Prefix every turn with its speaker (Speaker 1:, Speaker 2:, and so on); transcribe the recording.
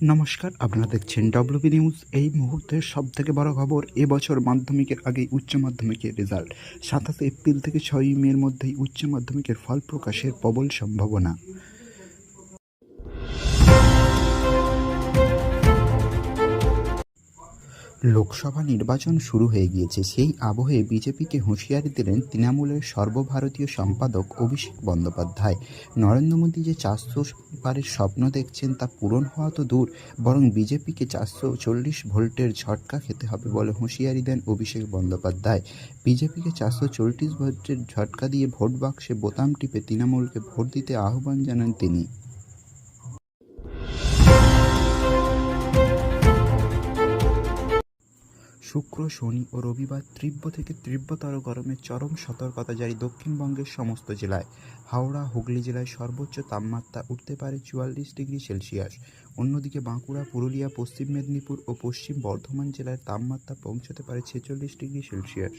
Speaker 1: নমস্কার, আপনারা দেখছেন ডব্লিউবি নিউজ এই মুহূর্তের সব থেকে বড় খবর এবছর মাধ্যমিকের আগেই উচ্চ মাধ্যমিকের রেজাল্ট সাতাশে এপ্রিল থেকে ছয়ই মের মধ্যেই উচ্চ মাধ্যমিকের ফল প্রকাশের প্রবল সম্ভাবনা। লোকসভা নির্বাচন শুরু হয়ে গিয়েছে। সেই আবহে বিজেপিকে হুঁশিয়ারি দিলেন তৃণমূলের সর্বভারতীয় সম্পাদক অভিষেক বন্দ্যোপাধ্যায়। নরেন্দ্র মোদী যে চারশো পারের স্বপ্ন দেখছেন তা পূরণ হওয়া তো দূর, বরং বিজেপিকে চারশো চল্লিশ ভোল্টের ঝটকা খেতে হবে বলে হুঁশিয়ারি দেন অভিষেক বন্দ্যোপাধ্যায়। বিজেপিকে চারশো চল্লিশ ভোল্টের ঝটকা দিয়ে ভোট বাক্সে বোতাম টিপে তৃণমূলকে ভোট দিতে আহ্বান জানান তিনি। শুক্র, শনি ও রবিবার তীব্র থেকে তীব্রতর গরমের চরম সতর্কতা জারি দক্ষিণবঙ্গের সমস্ত জেলায়। হাওড়া, হুগলি জেলায় সর্বোচ্চ তাপমাত্রা উঠতে পারে চুয়াল্লিশ ডিগ্রি সেলসিয়াস। অন্যদিকে বাঁকুড়া, পুরুলিয়া, পশ্চিম মেদিনীপুর ও পশ্চিম বর্ধমান জেলার তাপমাত্রা পৌঁছতে পারে ছেচল্লিশ ডিগ্রি সেলসিয়াস।